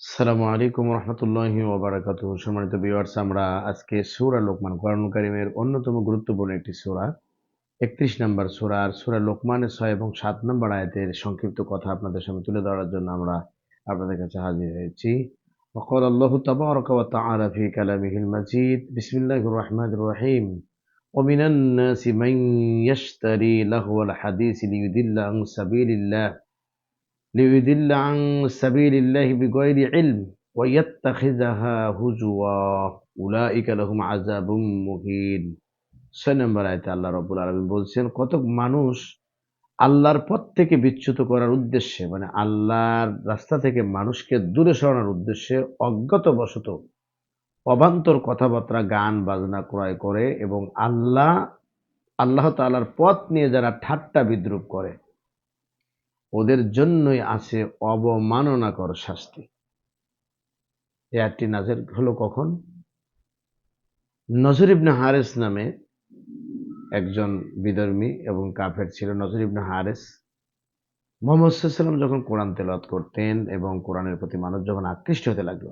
আসসালামু আলাইকুম রহমতুল্লাহি ওবারাকাত সম্মানিত ভিউয়ার্স আমরা আজকে সূরা লোকমান কোরআন কারিমের অন্যতম গুরুত্বপূর্ণ একটি সূরা একত্রিশ নম্বর সূরা আর সূরা লোকমানের ছয় এবং সাত নম্বর আয়াতের সংক্ষিপ্ত কথা আপনাদের সামনে তুলে ধরার জন্য আমরা আপনাদের কাছে হাজির হয়েছি وقال الله تبارك وتعالى في كلامه المجيد بسم الله الرحمن الرحيم ومن الناس من يشتري لهو الحديث ليضل عن سبيل الله লিউদিল্লা আং সাবিলিল্লাহি বিগয়রি ইলম ওয়াত্তাখিযাহা হুজুয়া মুহিন ছয় নম্বর আয়তে আল্লাহ রব্বুল আলামিন বলছেন কতক মানুষ আল্লাহর পথ থেকে বিচ্যুত করার উদ্দেশ্যে মানে আল্লাহর রাস্তা থেকে মানুষকে দূরে সরানোর উদ্দেশ্যে অজ্ঞাতবশত অবান্তর কথাবার্তা, গান, বাজনা, ক্রয় করে এবং আল্লাহ আল্লাহ তালার পথ নিয়ে যারা ঠাট্টা বিদ্রুপ করে ওদের জন্যই আছে অবমাননাকর শাস্তি। এই আয়াতটি নাজের হলো কখন? নজর ইবনে হারেস নামে একজন বিধর্মী এবং কাফের ছিল নজর ইবনে হারেস। মোহাম্মদ সাল্লাম যখন কোরআন তেলাওয়াত করতেন এবং কোরআনের প্রতি মানুষ যখন আকৃষ্ট হতে লাগল,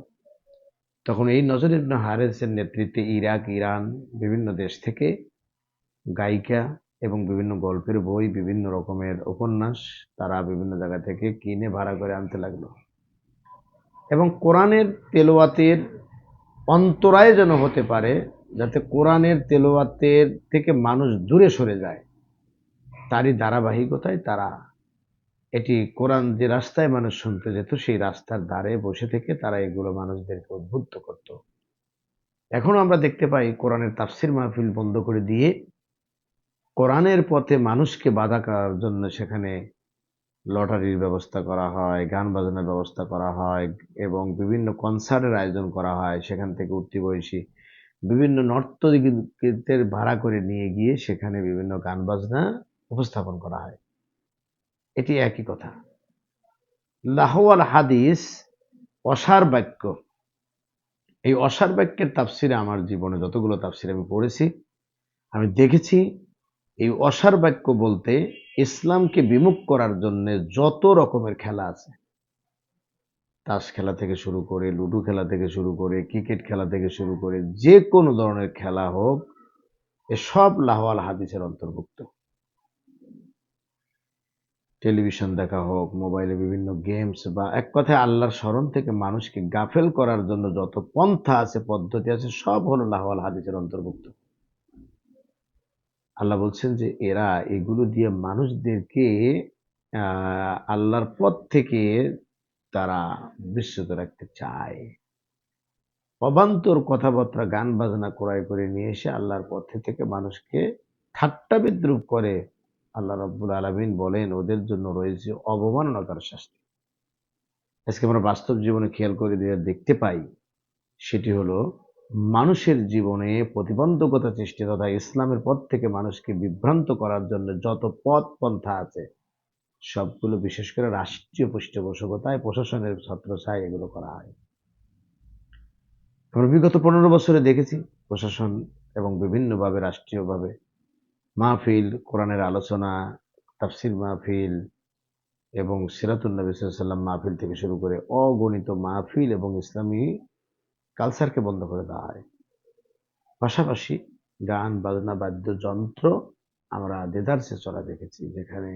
তখন এই নজর ইবনে হারেসের নেতৃত্বে ইরাক, ইরান, বিভিন্ন দেশ থেকে গায়িকা এবং বিভিন্ন গল্পের বই, বিভিন্ন রকমের উপন্যাস তারা বিভিন্ন জায়গা থেকে কিনে ভাড়া করে আনতে লাগল। এবং কোরআনের তেলোয়াতের অন্তরায় যেন হতে পারে, যাতে কোরআনের তেলোয়াতের থেকে মানুষ দূরে সরে যায়, তারই ধারাবাহিকতায় তারা এটি কোরআন যে রাস্তায় মানুষ শুনতে যেত, সেই রাস্তার ধারে বসে থেকে তারা এগুলো মানুষদেরকে উদ্বুদ্ধ করত। এখনও আমরা দেখতে পাই কোরআনের তাফসির মাহফিল বন্ধ করে দিয়ে কোরআনের পথে মানুষকে বাধা করার জন্য সেখানে লটারির ব্যবস্থা করা হয়, গান বাজনার ব্যবস্থা করা হয় এবং বিভিন্ন কনসার্টের আয়োজন করা হয়। সেখান থেকে উঠতি বয়সী বিভিন্ন নর্তকীদের ভাড়া করে নিয়ে গিয়ে সেখানে বিভিন্ন গান বাজনা উপস্থাপন করা হয়। এটি একই কথা। লাহওয়াল হাদিস অসার বাক্য। এই অসার বাক্যের তাফসিরে আমার জীবনে যতগুলো তাফসির আমি পড়েছি, আমি দেখেছি এই অসার বাক্য বলতে ইসলামকে বিমুখ করার জন্য যত রকমের খেলা আছে। তাস খেলা থেকে শুরু করে, লুডো খেলা থেকে শুরু করে, ক্রিকেট খেলা থেকে শুরু করে, যে কোনো ধরনের খেলা হোক, এ সব লাহওয়াল হাদিসের অন্তর্ভুক্ত। টেলিভিশন দেখা হোক, মোবাইলে বিভিন্ন গেমস বা এক কথায় আল্লাহর স্মরণ থেকে মানুষকে গাফেল করার জন্য যত পন্থা আছে, পদ্ধতি আছে, সব হলো লাহওয়াল হাদিসের অন্তর্ভুক্ত। আল্লাহ বলছেন যে, এরা এগুলো দিয়ে মানুষদেরকে আল্লাহর পথ থেকে তারা বিস্মিত রাখতে চায়। অবান্তর কথাবার্তা, গান বাজনা ক্রয় করে নিয়ে এসে আল্লাহর পথে থেকে মানুষকে ঠাট্টা বিদ্রুপ করে। আল্লাহ রব্বুল আলমিন বলেন, ওদের জন্য রয়েছে অবমাননাকার শাস্তি। আজকে আমরা বাস্তব জীবনে খেয়াল করে দেখতে পাই, সেটি হলো মানুষের জীবনে প্রতিবন্ধকতা সৃষ্টি তথা ইসলামের পথ থেকে মানুষকে বিভ্রান্ত করার জন্য যত পথ পন্থা আছে, সবগুলো বিশেষ করে রাষ্ট্রীয় পৃষ্ঠপোষকতায় প্রশাসনের ছত্রছায় এগুলো করা হয়। আমরা বিগত পনেরো বছরে দেখেছি প্রশাসন এবং বিভিন্নভাবে রাষ্ট্রীয়ভাবে মাহফিল, কোরআনের আলোচনা, তাফসির মাহফিল এবং সিরাতুল্নবী সাল্লাম মাহফিল থেকে শুরু করে অগণিত মাহফিল এবং ইসলামী কালচারকে বন্ধ করে দেওয়া হয় পাশাপাশি গান, বাজনা, বাদ্যযন্ত্র আমরা দেদারসে চলা দেখেছি, যেখানে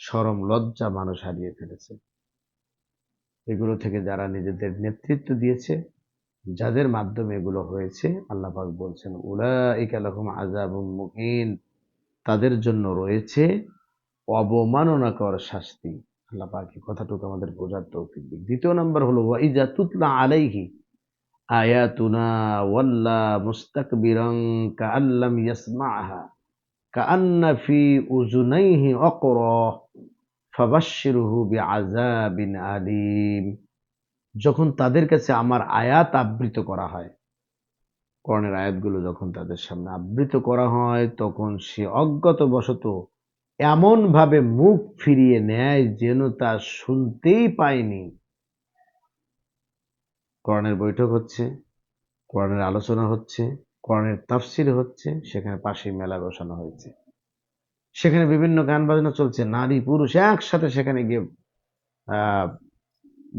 সরম লজ্জা মানুষ হারিয়ে ফেলেছে। এগুলো থেকে যারা নিজেদের নেতৃত্ব দিয়েছে, যাদের মাধ্যমে এগুলো হয়েছে আল্লাপাক বলছেন উলা ইকালহম আজাব মুহিন, তাদের জন্য রয়েছে অবমাননাকর শাস্তি। আল্লাহ পাক কথাটুকু আমাদের বোঝার তৌফিক দ্বিতীয় নম্বর হলো ওয়াইজা তুতলা আলাইহি যখন তাদের কাছে আমার আয়াত আবৃত করা হয়, কোরআনের আয়াতগুলো যখন তাদের সামনে আবৃত করা হয়, তখন সে অজ্ঞত বশত এমনভাবে মুখ ফিরিয়ে নেয় যেন তা শুনতেই পায়নি। কোরআনের বৈঠক হচ্ছে, কোরআনের আলোচনা হচ্ছে, কোরআনের তাফসির হচ্ছে, সেখানে পাশে মেলা বসানো হয়েছে। সেখানে বিভিন্ন গান বাজনা চলছে, নারী পুরুষ একসাথে সেখানে গিয়ে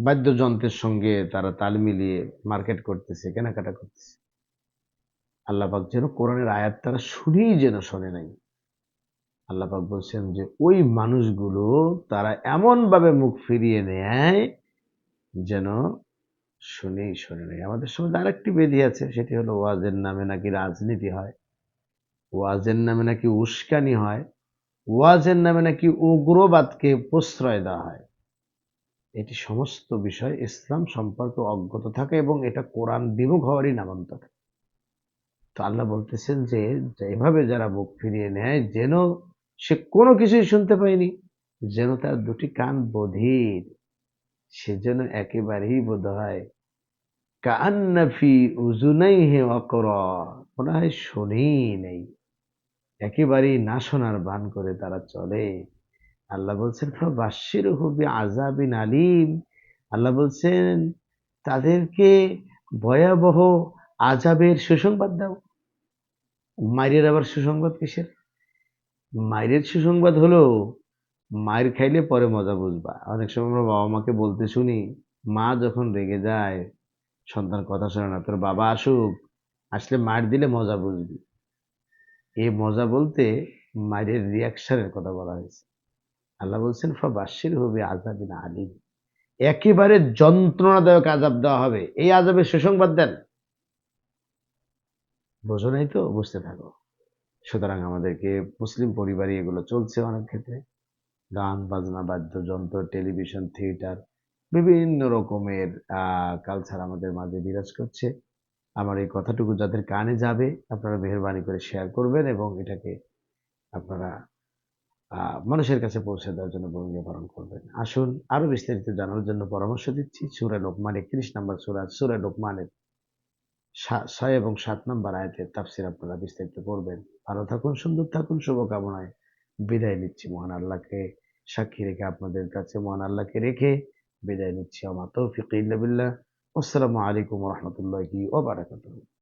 বাদ্যযন্ত্রের সঙ্গে তারা তাল মিলিয়ে মার্কেট করতেছে, কেনাকাটা করতেছে। আল্লাহ পাক যেন কোরআনের আয়াত তারা শুনেই যেন শোনে নাই। আল্লাহ পাক বলছেন যে, ওই মানুষগুলো তারা এমনভাবে মুখ ফিরিয়ে নেয় যেন শুনেই, শোনে নাই। আমাদের সমাজে আরেকটি বেদি আছে, সেটি হলো ওয়াজের নামে নাকি রাজনীতি হয়, ওয়াজের নামে নাকি উস্কানি হয়, ওয়াজের নামে নাকি উগ্রবাদকে প্রশ্রয় দেওয়া হয়। এটি সমস্ত বিষয় ইসলাম সম্পর্কে অজ্ঞত থাকে এবং এটা কোরআন বিমুখ হওয়ারই নামান্তর। তো আল্লাহ বলতেছেন যে এভাবে যারা মুখ ফিরিয়ে নেয়, যেন সে কোনো কিছুই শুনতে পায়নি, যেন তার দুটি কান বধির। সে যেন একেবারেই বোধ হয় কান্নাফি উজুনাই হে অকর মনে হয় শুনেই নেই। একেবারেই না শোনার বান করে তারা চলে। আল্লাহ বলছেন বাসির হবি আজাবিন আলিম। আল্লাহ বলছেন, তাদেরকে ভয়াবহ আজাবের সুসংবাদ দাও। মায়ের আবার সুসংবাদ কিসের? মায়ের সুসংবাদ হলো মায়ের খাইলে পরে মজা বুঝবা। অনেক সময় আমরা বাবা মাকে বলতে শুনি, মা যখন রেগে যায়, সন্তান কথা শোনে না, তোর বাবা আসুক, আসলে মার দিলে মজা বুঝবি। এই মজা বলতে মায়ের রিয়াকশনের কথা বলা হয়েছে। আল্লাহ বলছেন বাসির হবে আজাবিন আলিম। একেবারে যন্ত্রণাদায়ক আজাব দেওয়া হবে। এই আজাবের সুসংবাদ দেন। বোঝো নাই তো, বুঝতে থাকো। সুতরাং আমাদেরকে মুসলিম পরিবারে এগুলো চলছে অনেক ক্ষেত্রে। গান, বাজনা, বাদ্যযন্ত্র, টেলিভিশন, থিয়েটার, বিভিন্ন রকমের কালচার আমাদের মাঝে বিরাজ করছে। আমার এই কথাটুকু যাদের কানে যাবে, আপনারা মেহরবানি করে শেয়ার করবেন এবং এটাকে আপনারা মানুষের কাছে পৌঁছে দেওয়ার জন্য ভূমিকা পালন করবেন। আসুন, আরও বিস্তারিত জানার জন্য পরামর্শ দিচ্ছি। সুরা লোকমান একত্রিশ নম্বর সুরা সুরা লোকমানের ছয় এবং সাত নম্বর আয়তের তাফসির আপনারা বিস্তারিত করবেন ভালো থাকুন, সুন্দর থাকুন, শুভকামনায় বিদায় নিচ্ছি। মহান আল্লাহকে সাক্ষী রেখে আপনাদের কাছে মহান আল্লাহকে রেখে বিদায় নিচ্ছি। আমার তৌফিক ইল্লাবিল্লাহ আসসালামু আলাইকুম রহমতুল্লাহি ওবারাকাতুহ